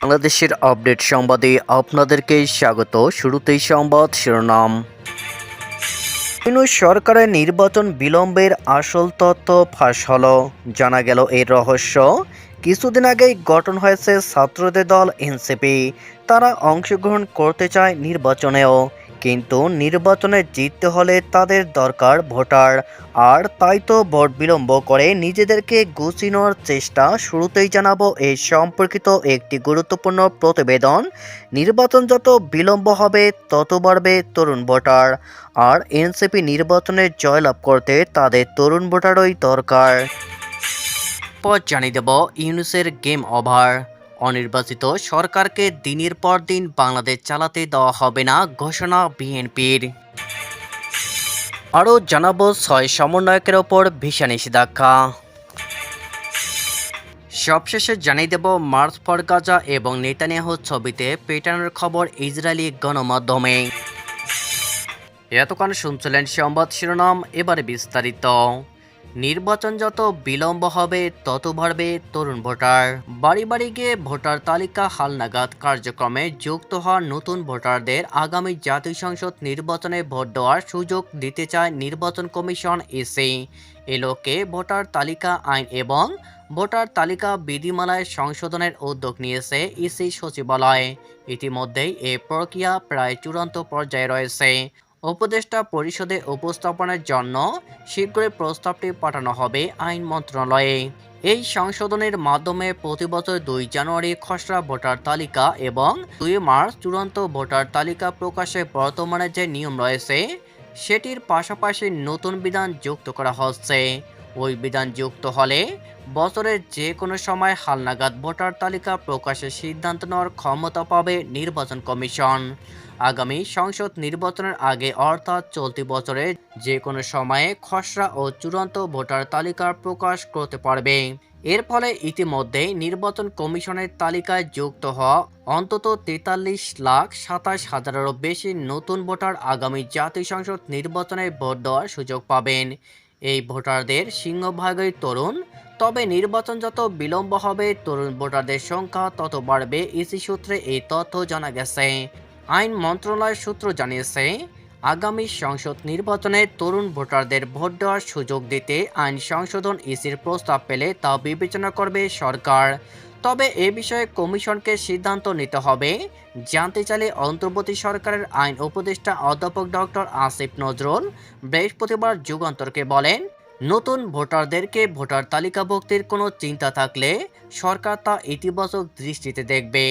বাংলাদেশের আপডেট সংবাদে আপনাদেরকে স্বাগত। শুরুতেই সংবাদ শিরোনাম। সরকারের নির্বাচন বিলম্বের আসল তথ্য ফাঁস হল। জানা গেল এর রহস্য। কিছুদিন আগেই গঠন হয়েছে ছাত্রদের দল এনসিপি। তারা অংশগ্রহণ করতে চায় নির্বাচনেও। কিন্তু নির্বাচনে জিততে হলে তাদের দরকার ভোটার। আর তাই তো ভোট বিলম্ব করে নিজেদেরকে গুছিনোর চেষ্টা শুরুতেই জানাব এই সম্পর্কিত একটি গুরুত্বপূর্ণ প্রতিবেদন। নির্বাচন যত বিলম্ব হবে, তত বাড়বে তরুণ ভোটার। আর এনসিপি নির্বাচনে জয়লাভ করতে তাদের তরুণ ভোটারই দরকার। পর জানিয়ে দেব ইউনুসের গেম ওভার। অনির্বাচিত সরকারকে দিনের পর দিন বাংলাদেশ চালাতে দেওয়া হবে না ঘোষণা বিএনপির। আরও জানাব ছয় সমন্বয়কের ওপর ভিসা নিষেধাজ্ঞা। সবশেষে জানিয়ে দেব, মার্চ ফর গাজা এবং নেতানিয়াহু ছবিতে পেটানোর খবর ইসরায়েলি গণমাধ্যমে। এতক্ষণ শুনছিলেন সংবাদ শিরোনাম, এবারে বিস্তারিত। নির্বাচন যত বিলম্ব হবে, তত বাড়বে তরুণ ভোটার। বাড়ি বাড়ি গিয়ে ভোটার তালিকা হালনাগাদ কার্যক্রমে যুক্ত হওয়া নতুন ভোটারদের আগামী জাতীয় সংসদ নির্বাচনে ভোট দেওয়ার সুযোগ দিতে চায় নির্বাচন কমিশন ইসি এ লোকে ভোটার তালিকা আইন এবং ভোটার তালিকা বিধিমালায় সংশোধনের উদ্যোগ নিয়েছে ইসি সচিবালয়। ইতিমধ্যেই এ প্রক্রিয়া প্রায় চূড়ান্ত পর্যায়ে রয়েছে। উপদেষ্টা পরিষদে উপস্থাপনের জন্য শীঘ্রই প্রস্তাবটি পাঠানো হবে আইন মন্ত্রণালয়ে। এই সংশোধনের মাধ্যমে প্রতি বছর দুই জানুয়ারি খসড়া ভোটার তালিকা এবং দুই মার্চ চূড়ান্ত ভোটার তালিকা প্রকাশে বর্তমানে যে নিয়ম রয়েছে, সেটির পাশাপাশি নতুন বিধান যুক্ত করা হচ্ছে। ওই বিধান যুক্ত হলে বছরের যে কোনো সময় হালনাগাদ ভোটার তালিকা প্রকাশের সিদ্ধান্ত নেওয়ার ক্ষমতা পাবে নির্বাচন কমিশন। আগামী সংসদ নির্বাচনের আগে অর্থাৎ চলতি বছরে যে কোনো সময়ে খসড়া ও চূড়ান্ত ভোটার তালিকা প্রকাশ করতে পারবে। এর ফলে ইতিমধ্যেই নির্বাচন কমিশনের তালিকায় যুক্ত হওয়া অন্তত তেতাল্লিশ লাখ সাতাশ হাজারেরও বেশি নতুন ভোটার আগামী জাতীয় সংসদ নির্বাচনে ভোট দেওয়ার সুযোগ পাবেন। এই ভোটারদের সিংহভাগই তরুণ, তবে নির্বাচন যত বিলম্ব হবে, তরুণ ভোটারদের সংখ্যা তত বাড়বে, ইসি সূত্রে এই তথ্য জানা গেছে। আইন মন্ত্রণালয় সূত্র জানিয়েছে, আগামী সংসদ নির্বাচনে তরুণ ভোটারদের ভোট দেওয়ার সুযোগ দিতে আইন সংশোধন ইসির প্রস্তাব পেলে তা বিবেচনা করবে সরকার। তবে এ বিষয়ে কমিশনকে সিদ্ধান্ত নিতে হবে। জানতে চাইলে অন্তর্বর্তী সরকারের আইন উপদেষ্টা অধ্যাপক ডক্টর আসিফ নজরুল বৃহস্পতিবার যুগান্তরকে বলেন, নতুন ভোটারদেরকে ভোটার তালিকাভুক্তির কোনো চিন্তা থাকলে সরকার তা ইতিবাচক দৃষ্টিতে দেখবে।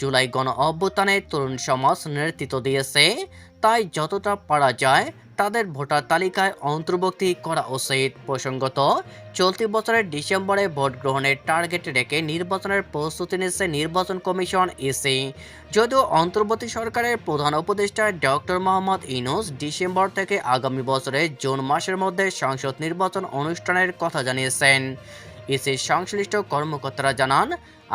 জুলাই গণ অভ্যুত্থানে তরুণ সমাজ নেতৃত্ব দিয়েছে, তাই যতটা পারা যায় তাদের ভোটার তালিকায় অন্তর্ভুক্তি করা উচিত। প্রসঙ্গত, চলতি বছরের ডিসেম্বরে ভোট গ্রহণের টার্গেট রেখে নির্বাচনের প্রস্তুতি নিচ্ছে নির্বাচন কমিশন ইসি। যদিও অন্তর্বর্তী সরকারের প্রধান উপদেষ্টা ডক্টর মোহাম্মদ ইনুস ডিসেম্বর থেকে আগামী বছরের জুন মাসের মধ্যে সংসদ নির্বাচন অনুষ্ঠানের কথা জানিয়েছেন। ইসির সংশ্লিষ্ট কর্মকর্তারা জানান,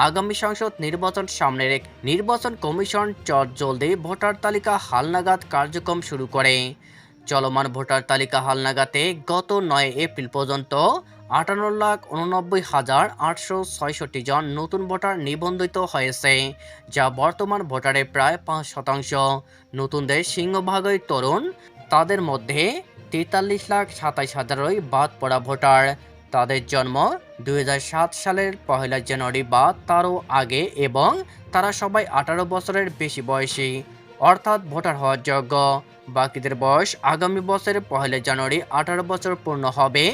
আগামী সংসদ নির্বাচন সামনে রেখে নির্বাচন কমিশন চট জলদি ভোটার তালিকা হালনাগাদ কার্যক্রম শুরু করে। চলমান ভোটার তালিকা হালনাগাতে গত নয় এপ্রিল পর্যন্ত আটান্ন লাখ উননব্বই হাজার আটশো ছয়ষট্টি জন নতুন ভোটার নিবন্ধিত হয়েছে, যা বর্তমান ভোটারের প্রায় পাঁচ শতাংশ। নতুনদের সিংহভাগই তরুণ, তাদের মধ্যে তেতাল্লিশ লাখ সাতাইশ হাজারই বাদ পড়া ভোটার। তাদের জন্ম দু হাজার সাত সালের পহেলা জানুয়ারি বা তারও আগে এবং তারা সবাই আঠারো বছরের বেশি বয়সী। অর্থাৎ ভোটার হওয়ার যোগ্য। বাকিদের বয়স আগামী বছরের পহেলা জানুয়ারি আঠারো বছর পূর্ণ হবে।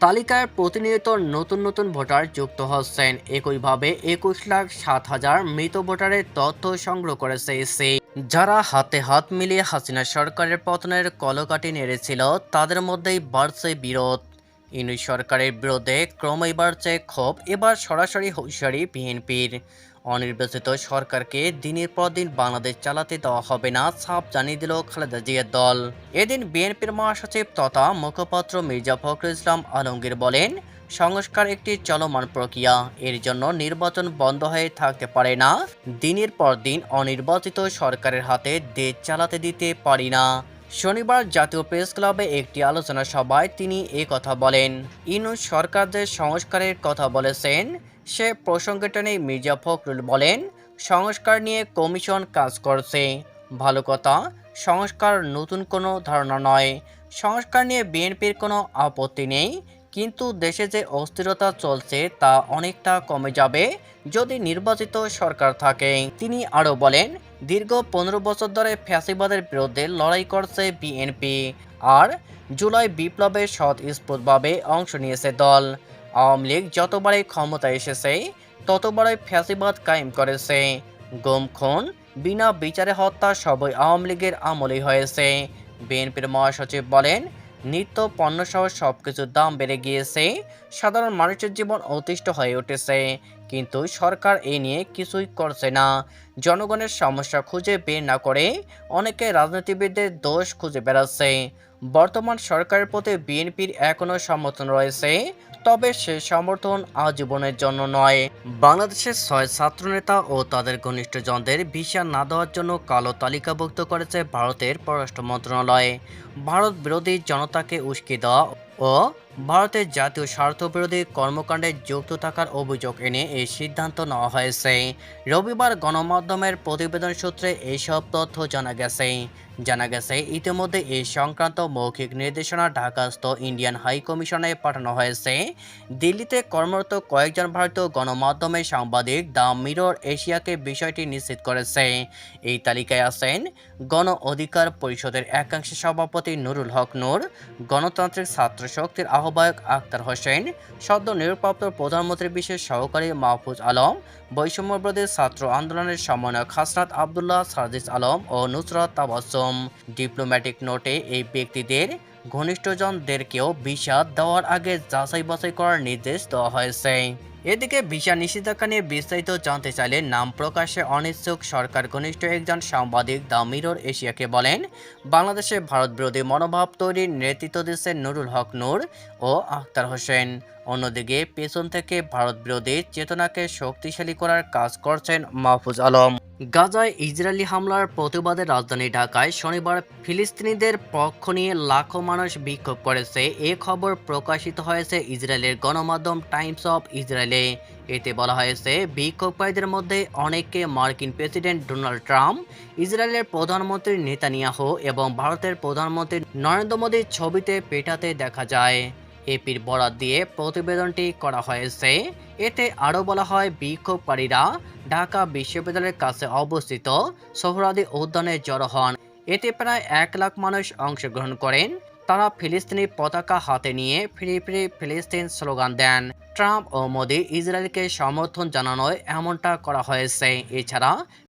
তালিকায় প্রতিনিয়ত নতুন নতুন ভোটার যুক্ত হচ্ছেন। একইভাবে একুশ লাখ সাত হাজার মৃত ভোটারের তথ্য সংগ্রহ করেছে সেই যারা হাতে হাত মিলিয়ে হাসিনা সরকারের পতনের কলকাটি নেড়েছিল, তাদের মধ্যেই বাড়ছে বিরোধ। ইনুই সরকারের বিরুদ্ধে ক্রমেই বাড়ছে ক্ষোভ, এবার সরাসরি হুঁশিয়ারি বিএনপির। অনির্বাচিত সরকারকে দিনের পর দিন বাংলাদেশ চালাতে দেওয়া হবে না সাপ জানিয়ে দিল খালেদা জিয়ার দল। এদিন বিএনপির মহাসচিব তথা মুখপাত্র মির্জা ফখরুল ইসলাম আলমগীর বলেন, সংস্কার একটি চলমান প্রক্রিয়া, এর জন্য নির্বাচন বন্ধ হয়ে থাকতে পারে না। দিনের পর দিন অনির্বাচিত সরকারের হাতে দেশ চালাতে দিতে পারি না। শনিবার জাতীয় প্রেস ক্লাবে একটি আলোচনা সভায় তিনি কথা বলেন। ইনু সরকার যে সংস্কারের কথা বলেছেন সে প্রসঙ্গে টেনে মির্জা ফখরুল বলেন, সংস্কার নিয়ে কমিশন কাজ করছে। ভালো কথা, সংস্কার নতুন কোনো ধারণা নয়। সংস্কার নিয়ে বিএনপির কোনো আপত্তি নেই, কিন্তু দেশে যে অস্থিরতা চলছে তা অনেকটা কমে যাবে যদি নির্বাচিত সরকার থাকে। তিনি আরও বলেন, দীর্ঘ পনেরো বছর ধরে ফ্যাসিবাদের বিরুদ্ধে লড়াই করছে বিএনপি। আর জুলাই বিপ্লবে স্বতঃস্ফূর্তভাবে অংশ নিয়েছে দল। আওয়ামী লীগ যতবারই ক্ষমতায় এসেছে, ততবারই ফ্যাসিবাদ কায়েম করেছে। গুম, খুন, বিনা বিচারে হত্যা সবই আওয়ামী লীগের আমলেই হয়েছে। বিএনপির মহাসচিব বলেন, নিত্য পণ্যসহ সব কিছুর দাম বেড়ে গিয়েছে, সাধারণ মানুষের জীবন অতিষ্ঠ হয়ে উঠেছে। কিন্তু সরকার এ নিয়ে কিছুই করছে না। জনগণের সমস্যা খুঁজে বের না করে অনেকে রাজনীতিবিদদের দোষ খুঁজে বেড়াচ্ছে। বর্তমান সরকারের প্রতি বিএনপির এখনও সমর্থন রয়েছে, তবে সে সমর্থন আজীবনের জন্য নয়। বাংলাদেশের ছয় ছাত্রনেতা ও তাদের ঘনিষ্ঠজনদের ভিসা না দেওয়ার জন্য কালো তালিকাভুক্ত করেছে ভারতের পররাষ্ট্র মন্ত্রণালয়। ভারত বিরোধী জনতাকে উস্কে দেওয়া ও ভারতের জাতীয় স্বার্থ বিরোধী কর্মকাণ্ডে যুক্ত থাকার অভিযোগ এনে এই সিদ্ধান্ত নেওয়া হয়েছে। রবিবার গণমাধ্যমের প্রতিবেদন সূত্রে এইসব তথ্য জানা গেছে। জানা গেছে, ইতিমধ্যে এই সংক্রান্ত মৌখিক নির্দেশনা ঢাকাস্থ ইন্ডিয়ান হাই কমিশনে পাঠানো হয়েছে। দিল্লিতে কর্মরত কয়েকজন ভারতীয় গণমাধ্যমের সাংবাদিক দ্য মিরর এশিয়াকে বিষয়টি নিশ্চিত করেছে। এই তালিকায় আছেন গণ অধিকার পরিষদের একাংশ সভাপতি নুরুল হক নূর, গণতান্ত্রিক ছাত্র শক্তির আহ্বায়ক আক্তার হোসেন, সদ্য নিয়োগপ্রাপ্ত প্রধানমন্ত্রী বিশেষ সহকারী মাহফুজ আলম, বৈষম্যবিরোধী ছাত্র আন্দোলনের সমন্বয়ক হাসনাত আবদুল্লাহ সাজিস আলম ও নুসরাত তাবাসম। ডিপ্লোম্যাটিক নোটে এই ব্যক্তিদের ঘনিষ্ঠজনদেরকেও বিষাদ দেওয়ার আগে যাচাই বাছাই করার নির্দেশ দেওয়া হয়েছে। এদিকে ভিসা নিষেধাজ্ঞা নিয়ে বিস্তারিত জানতে চাইলে নাম প্রকাশে অনিচ্ছুক সরকার ঘনিষ্ঠ একজন সাংবাদিক দ্য মিরর এশিয়াকে বলেন, বাংলাদেশে ভারত বিরোধী মনোভাব তৈরির নেতৃত্ব দিচ্ছেন নুরুল হক নূর ও আখতার হোসেন। অন্যদিকে পেছন থেকে ভারত বিরোধী চেতনাকে শক্তিশালী করার কাজ করছেন মাহফুজ আলম। গাজায় ইসরায়েলি হামলার প্রতিবাদে রাজধানী ঢাকায় শনিবার ফিলিস্তিনিদের পক্ষ নিয়ে লাখো মানুষ বিক্ষোভ করেছে। এ খবর প্রকাশিত হয়েছে ইসরায়েলের গণমাধ্যম টাইমস অফ ইসরায়েলে। এতে বলা হয়েছে, বিক্ষোভকারীদের মধ্যে অনেককে মার্কিন প্রেসিডেন্ট ডোনাল্ড ট্রাম্প, ইসরায়েলের প্রধানমন্ত্রী নেতানিয়াহু এবং ভারতের প্রধানমন্ত্রী নরেন্দ্র মোদীর ছবিতে পেটাতে দেখা যায়। এপির বরাত দিয়ে প্রতিবেদনটি করা হয়েছে। এতে আরও বলা হয়, বিক্ষোভকারীরা ঢাকা বিশ্ববিদ্যালয়ের কাছে অবস্থিত সোহরাদি উদ্যানে জড়ো হন। এতে প্রায় এক লাখ মানুষ অংশগ্রহণ করেন। তারা ফিলিস্তিনি পতাকা হাতে নিয়ে ফ্রি ফ্রি ফিলিস্তিন স্লোগান দেন। ট্রাম্প ও মোদি ইসরায়েলকে সমর্থন জানানোয় এমনটা করা হয়েছে। এছাড়া